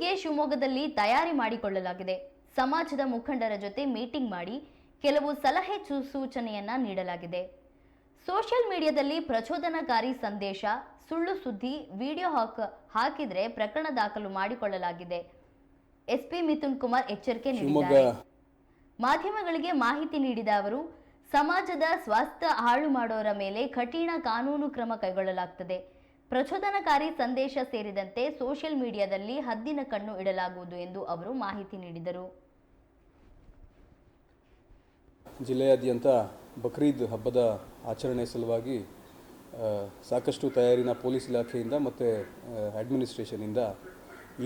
ಬಕ್ರೀದ್ಗೆ ಶಿವಮೊಗ್ಗದಲ್ಲಿ ತಯಾರಿ ಮಾಡಿಕೊಳ್ಳಲಾಗಿದೆ. ಸಮಾಜದ ಮುಖಂಡರ ಜೊತೆ ಮೀಟಿಂಗ್ ಮಾಡಿ ಕೆಲವು ಸಲಹೆ ಸೂಚನೆಯನ್ನ ನೀಡಲಾಗಿದೆ. ಸೋಷಿಯಲ್ ಮೀಡಿಯಾದಲ್ಲಿ ಪ್ರಚೋದನಕಾರಿ ಸಂದೇಶ ಸುಳ್ಳು ಸುದ್ದಿ ವಿಡಿಯೋ ಹಾಕ್ ಹಾಕಿದ್ರೆ ಪ್ರಕರಣ ದಾಖಲು ಮಾಡಿಕೊಳ್ಳಲಾಗಿದೆ. ಎಸ್ಪಿ ಮಿಥುನ್ ಕುಮಾರ್ ಎಚ್ಚರಿಕೆ ನೀಡಿದ್ದಾರೆ. ಮಾಧ್ಯಮಗಳಿಗೆ ಮಾಹಿತಿ ನೀಡಿದ ಅವರು ಸಮಾಜದ ಸ್ವಾಸ್ಥ್ಯ ಹಾಳು ಮಾಡೋರ ಮೇಲೆ ಕಠಿಣ ಕಾನೂನು ಕ್ರಮ ಕೈಗೊಳ್ಳಲಾಗುತ್ತದೆ ಪ್ರಚೋದನಕಾರಿ ಸಂದೇಶ ಸೇರಿದಂತೆ ಸೋಷಿಯಲ್ ಮೀಡಿಯಾದಲ್ಲಿ ಹದ್ದಿನ ಕಣ್ಣು ಇಡಲಾಗುವುದು ಎಂದು ಅವರು ಮಾಹಿತಿ ನೀಡಿದರು. ಜಿಲ್ಲೆಯಾದ್ಯಂತ ಬಕ್ರೀದ್ ಹಬ್ಬದ ಆಚರಣೆ ಸಲುವಾಗಿ ಸಾಕಷ್ಟು ತಯಾರಿನ ಪೊಲೀಸ್ ಇಲಾಖೆಯಿಂದ ಮತ್ತು ಅಡ್ಮಿನಿಸ್ಟ್ರೇಷನಿಂದ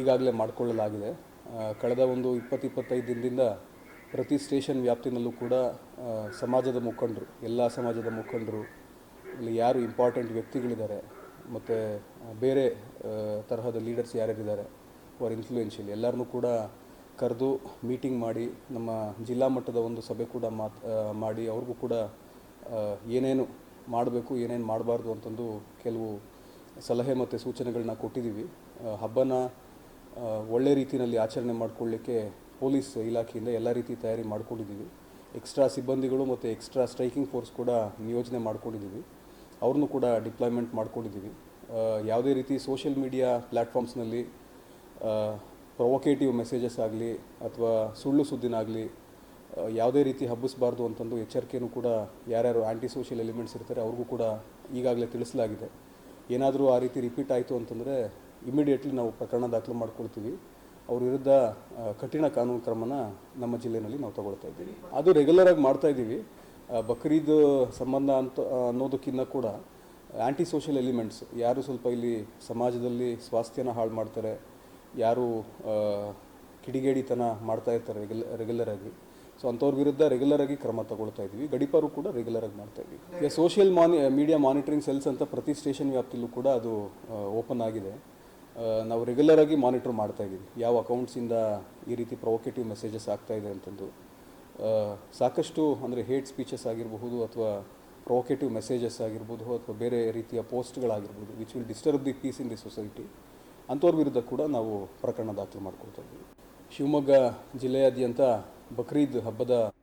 ಈಗಾಗಲೇ ಮಾಡಿಕೊಳ್ಳಲಾಗಿದೆ. ಕಳೆದ ಒಂದು ಇಪ್ಪತ್ತು ಇಪ್ಪತ್ತೈದು ದಿನದಿಂದ ಪ್ರತಿ ಸ್ಟೇಷನ್ ವ್ಯಾಪ್ತಿನಲ್ಲೂ ಕೂಡ ಸಮಾಜದ ಮುಖಂಡರು, ಎಲ್ಲ ಸಮಾಜದ ಮುಖಂಡರು ಇಲ್ಲಿ ಯಾರು ಇಂಪಾರ್ಟೆಂಟ್ ವ್ಯಕ್ತಿಗಳಿದ್ದಾರೆ ಮತ್ತು ಬೇರೆ ತರಹದ ಲೀಡರ್ಸ್ ಯಾರ್ಯಾರಿದ್ದಾರೆ ಅವರ ಇನ್ಫ್ಲೂಯೆನ್ಷಿಯಲ್ ಎಲ್ಲರನ್ನೂ ಕೂಡ ಕರೆದು ಮೀಟಿಂಗ್ ಮಾಡಿ, ನಮ್ಮ ಜಿಲ್ಲಾ ಮಟ್ಟದ ಒಂದು ಸಭೆ ಕೂಡ ಮಾತ್ ಮಾಡಿ, ಅವ್ರಿಗೂ ಕೂಡ ಏನೇನು ಮಾಡಬೇಕು, ಏನೇನು ಮಾಡಬಾರ್ದು ಅಂತಂದು ಕೆಲವು ಸಲಹೆ ಮತ್ತು ಸೂಚನೆಗಳನ್ನ ಕೊಟ್ಟಿದ್ದೀವಿ. ಹಬ್ಬನ ಒಳ್ಳೆ ರೀತಿಯಲ್ಲಿ ಆಚರಣೆ ಮಾಡಿಕೊಳ್ಳಿಕ್ಕೆ ಪೊಲೀಸ್ ಇಲಾಖೆಯಿಂದ ಎಲ್ಲ ರೀತಿ ತಯಾರಿ ಮಾಡ್ಕೊಂಡಿದ್ದೀವಿ. ಎಕ್ಸ್ಟ್ರಾ ಸಿಬ್ಬಂದಿಗಳು ಮತ್ತು ಎಕ್ಸ್ಟ್ರಾ ಸ್ಟ್ರೈಕಿಂಗ್ ಫೋರ್ಸ್ ಕೂಡ ನಿಯೋಜನೆ ಮಾಡ್ಕೊಂಡಿದ್ದೀವಿ. ಅವ್ರನ್ನೂ ಕೂಡ ಡಿಪ್ಲಾಯ್ಮೆಂಟ್ ಮಾಡ್ಕೊಂಡಿದ್ದೀವಿ. ಯಾವುದೇ ರೀತಿ ಸೋಷಿಯಲ್ ಮೀಡಿಯಾ ಪ್ಲ್ಯಾಟ್ಫಾರ್ಮ್ಸ್ನಲ್ಲಿ ಪ್ರೊವೊಕೇಟಿವ್ ಮೆಸೇಜಸ್ ಆಗಲಿ ಅಥವಾ ಸುಳ್ಳು ಸುದ್ದಿನಾಗಲಿ ಯಾವುದೇ ರೀತಿ ಹಬ್ಬಿಸಬಾರ್ದು ಅಂತಂದು ಎಚ್ಚರಿಕೆಯೂ ಕೂಡ ಯಾರ್ಯಾರು ಆ್ಯಂಟಿ ಸೋಷಿಯಲ್ ಎಲಿಮೆಂಟ್ಸ್ ಇರ್ತಾರೆ ಅವ್ರಿಗೂ ಕೂಡ ಈಗಾಗಲೇ ತಿಳಿಸಲಾಗಿದೆ. ಏನಾದರೂ ಆ ರೀತಿ ರಿಪೀಟ್ ಆಯಿತು ಅಂತಂದರೆ ಇಮಿಡಿಯೇಟ್ಲಿ ನಾವು ಪ್ರಕರಣ ದಾಖಲು ಮಾಡ್ಕೊಳ್ತೀವಿ. ಅವ್ರ ವಿರುದ್ಧ ಕಠಿಣ ಕಾನೂನು ಕ್ರಮನ ನಮ್ಮ ಜಿಲ್ಲೆಯಲ್ಲಿ ನಾವು ತಗೊಳ್ತಾ ಇದ್ದೀವಿ. ಅದು ರೆಗ್ಯುಲರಾಗಿ ಮಾಡ್ತಾ ಇದ್ದೀವಿ. ಬಕ್ರೀದ್ ಸಂಬಂಧ ಅಂತ ಅನ್ನೋದಕ್ಕಿಂತ ಕೂಡ ಆ್ಯಂಟಿ ಸೋಷಿಯಲ್ ಎಲಿಮೆಂಟ್ಸ್ ಯಾರು ಸ್ವಲ್ಪ ಇಲ್ಲಿ ಸಮಾಜದಲ್ಲಿ ಸ್ವಾಸ್ಥ್ಯನ ಹಾಳು ಮಾಡ್ತಾರೆ, ಯಾರು ಕಿಡಿಗೇಡಿತನ ಮಾಡ್ತಾ ಇರ್ತಾರೆ ರೆಗ್ಯುಲ ರೆಗ್ಯುಲರ್ ಆಗಿ. ಸೊ ಅಂಥವ್ರ ವಿರುದ್ಧ ರೆಗ್ಯುಲರ್ ಆಗಿ ಕ್ರಮ ತಗೊಳ್ತಾ ಇದ್ವಿ. ಗಡಿಪಾರು ಕೂಡ ರೆಗ್ಯುಲರ್ ಆಗಿ ಮಾಡ್ತಾ ಇದ್ವಿ. ಈಗ ಸೋಷಿಯಲ್ ಮಾನಿ ಮೀಡಿಯಾ ಮಾನಿಟರಿಂಗ್ ಸೆಲ್ಸ್ ಅಂತ ಪ್ರತಿ ಸ್ಟೇಷನ್ ವ್ಯಾಪ್ತಿಲೂ ಕೂಡ ಅದು ಓಪನ್ ಆಗಿದೆ. ನಾವು ರೆಗ್ಯುಲರ್ ಆಗಿ ಮಾನಿಟರ್ ಮಾಡ್ತಾ ಇದ್ದೀವಿ. ಯಾವ ಅಕೌಂಟ್ಸಿಂದ ಈ ರೀತಿ ಪ್ರೊವೊಕೇಟಿವ್ ಮೆಸೇಜಸ್ ಆಗ್ತಾ ಇದೆ ಅಂತಂದು. ಸಾಕಷ್ಟು ಅಂದರೆ ಹೇಟ್ ಸ್ಪೀಚಸ್ ಆಗಿರಬಹುದು ಅಥವಾ ಪ್ರೊವೊಕೇಟಿವ್ ಮೆಸೇಜಸ್ ಆಗಿರ್ಬೋದು ಅಥವಾ ಬೇರೆ ರೀತಿಯ ಪೋಸ್ಟ್ಗಳಾಗಿರ್ಬೋದು which will disturb the peace in the society ಅಂಥವ್ರ ವಿರುದ್ಧ ಕೂಡ ನಾವು ಪ್ರಕರಣ ದಾಖಲು ಮಾಡ್ಕೊಳ್ತಾ ಇದ್ದೀವಿ. ಶಿವಮೊಗ್ಗ ಜಿಲ್ಲೆಯಾದ್ಯಂತ ಬಕ್ರೀದ್ ಹಬ್ಬದ